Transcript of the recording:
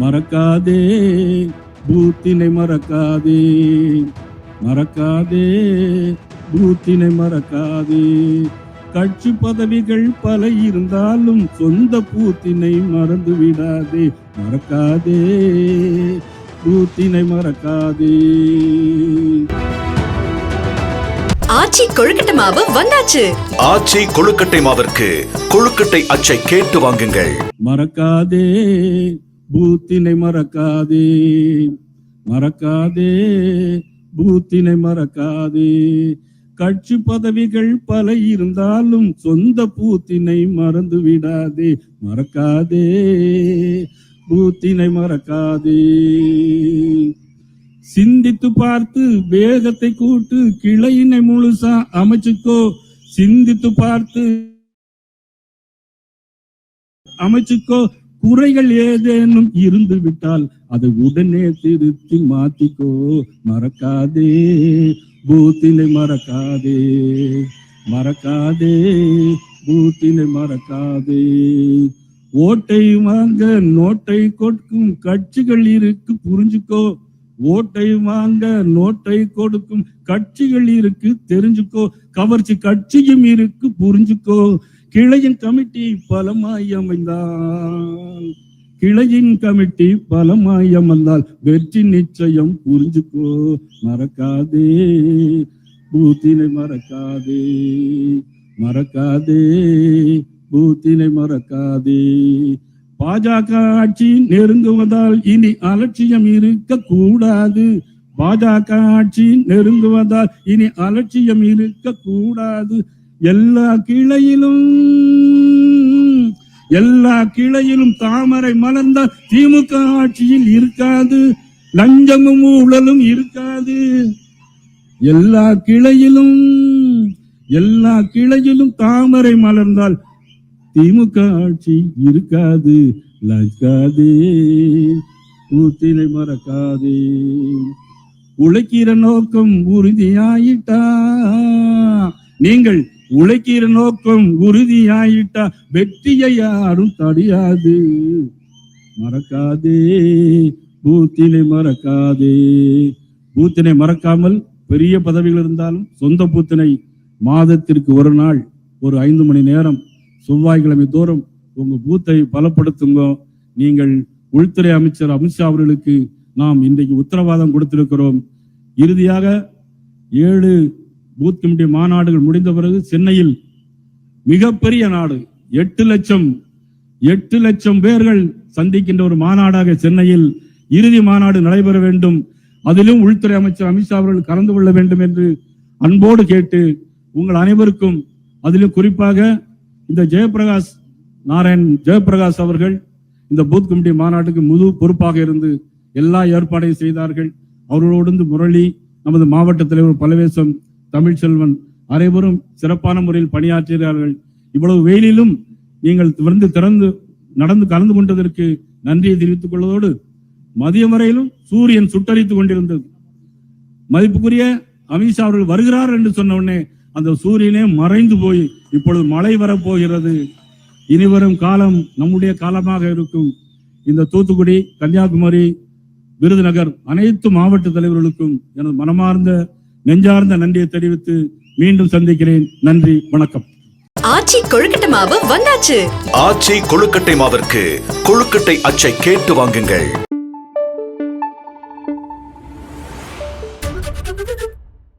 மறக்காதே பூத்தினை மறக்காதே. மறக்காதே பூத்தினை மறக்காதே. கட்சி பதவிகள் பல இருந்தாலும் சொந்த பூத்தினை மறந்து விடாதே. மறக்காதே பூத்தினை மறக்காதே. ஆச்சி கொழுக்கட்டை மாவு வந்தாச்சு. ஆச்சி கொழுக்கட்டை மாவிற்கு கொழுக்கட்டை அச்சை கேட்டு வாங்குங்கள். மறக்காதே பூத்தினை மறக்காதே. மறக்காதே. பூத்தினை மறக்காதே. கட்சி பதவிகள் பல இருந்தாலும் சொந்த பூத்தினை மறந்து விடாதே. மறக்காதே. பூத்தினை மறக்காதே. சிந்தித்து பார்த்து வேகத்தை கூட்டு கிளையினை முழுசா அமைச்சுக்கோ. சிந்தித்து பார்த்து அமைச்சுக்கோ. குறைகள் ஏதேனும் இருந்து விட்டால் அதை உடனே திருத்தி மாத்திக்கோ. மறக்காதே. பூத்தினை மறக்காதே. மறக்காதே. பூத்தினை மறக்காதே. ஓட்டை வாங்க நோட்டை கொடுக்கும் கட்சிகள் இருக்கு புரிஞ்சுக்கோ. ஓட்டை வாங்க நோட்டை கொடுக்கும் கட்சிகள் இருக்கு தெரிஞ்சுக்கோ. கவர்ச்சி கட்சியும் இருக்கு புரிஞ்சுக்கோ. கிளையின் கமிட்டி பலமாய் அமைந்தால். கிளையின் கமிட்டி பலமாய் அமர்ந்தால் வெற்றி நிச்சயம் புரிஞ்சுக்கோ. மறக்காதே. பூத்தினை மறக்காதே. மறக்காதே. பூத்தினை மறக்காதே. பாஜக ஆட்சி நெருங்குவதால் இனி அலட்சியம் இருக்க கூடாது பாஜக ஆட்சி நெருங்குவதால் இனி அலட்சியம் இருக்க கூடாது எல்லா கிளையிலும் எல்லா கிளையிலும் தாமரை மலர்ந்தால் திமுக ஆட்சியில் இருக்காது லஞ்சமும் ஊழலும் இருக்காது. எல்லா கிளையிலும் எல்லா கிளையிலும் தாமரை மலர்ந்தால் திமுக ஆட்சி இருக்காது லக்காதே ஊத்தினை மறக்காதே. உழைக்கிற நோக்கம் உறுதியாயிட்டா நீங்கள் உழைக்கிற நோக்கம் உறுதியாயிட்டா வெற்றியை யாரும் தடியாது. மறக்காதே பூத்தினை மறக்காதே. பூத்தினை மறக்காமல் பெரிய பதவிகள் இருந்தாலும் சொந்த பூத்தினை மாதத்திற்கு ஒரு நாள் ஒரு ஐந்து மணி நேரம் செவ்வாய்க்கிழமை தோறும் உங்க பூத்தை பலப்படுத்துங்க. நீங்கள் உள்துறை அமைச்சர் அமித்ஷா அவர்களுக்கு நாம் இன்றைக்கு உத்தரவாதம் கொடுத்திருக்கிறோம். இறுதியாக ஏழு பூத் கமிட்டி மாநாடுகள் முடிந்த பிறகு சென்னையில் மிகப்பெரிய நாடு எட்டு லட்சம் எட்டு லட்சம் பேர்கள் சந்திக்கின்ற ஒரு மாநாடாக சென்னையில் இறுதி மாநாடு நடைபெற வேண்டும். அதிலும் உள்துறை அமைச்சர் அமித்ஷா அவர்கள் கலந்து கொள்ள வேண்டும் என்று அன்போடு கேட்டு உங்கள் அனைவருக்கும் அதிலும் குறிப்பாக இந்த ஜெயபிரகாஷ் நாராயண் ஜெயபிரகாஷ் அவர்கள் இந்த பூத் கமிட்டி மாநாட்டுக்கு முழு பொறுப்பாக இருந்து எல்லா ஏற்பாடையும் செய்தார்கள். அவர்களோடு முரளி நமது மாவட்ட தலைவர் பலவேசம் தமிழ்ச்செல்வன் அனைவரும் சிறப்பான முறையில் பணியாற்றுகிறார்கள் இவ்வளவு வெயிலிலும் நீங்கள் வந்து திறந்து நடந்து கலந்து கொண்டதற்கு நன்றியை தெரிவித்துக் கொள்வதோடு மதியம் வரையிலும் சூரியன் சுட்டரித்துக் கொண்டிருந்தது. மதிப்புக்குரிய அமித்ஷா அவர்கள் வருகிறார் என்று சொன்ன உடனே அந்த சூரியனே மறைந்து போய் இப்பொழுது மழை வரப்போகிறது. இனிவரும் காலம் நம்முடைய காலமாக இருக்கும். இந்த தூத்துக்குடி கன்னியாகுமரி விருதுநகர் அனைத்து மாவட்ட தலைவர்களுக்கும் எனது மனமார்ந்த நெஞ்சார்ந்த நன்றியை தெரிவித்து மீண்டும் சந்திக்கிறேன். நன்றி வணக்கம். ஆச்சி கொழுக்கட்டை மாவு வந்தாச்சு. ஆச்சி கொழுக்கட்டை மாவிற்கு கொழுக்கட்டை அச்சை கேட்டு வாங்குங்கள்.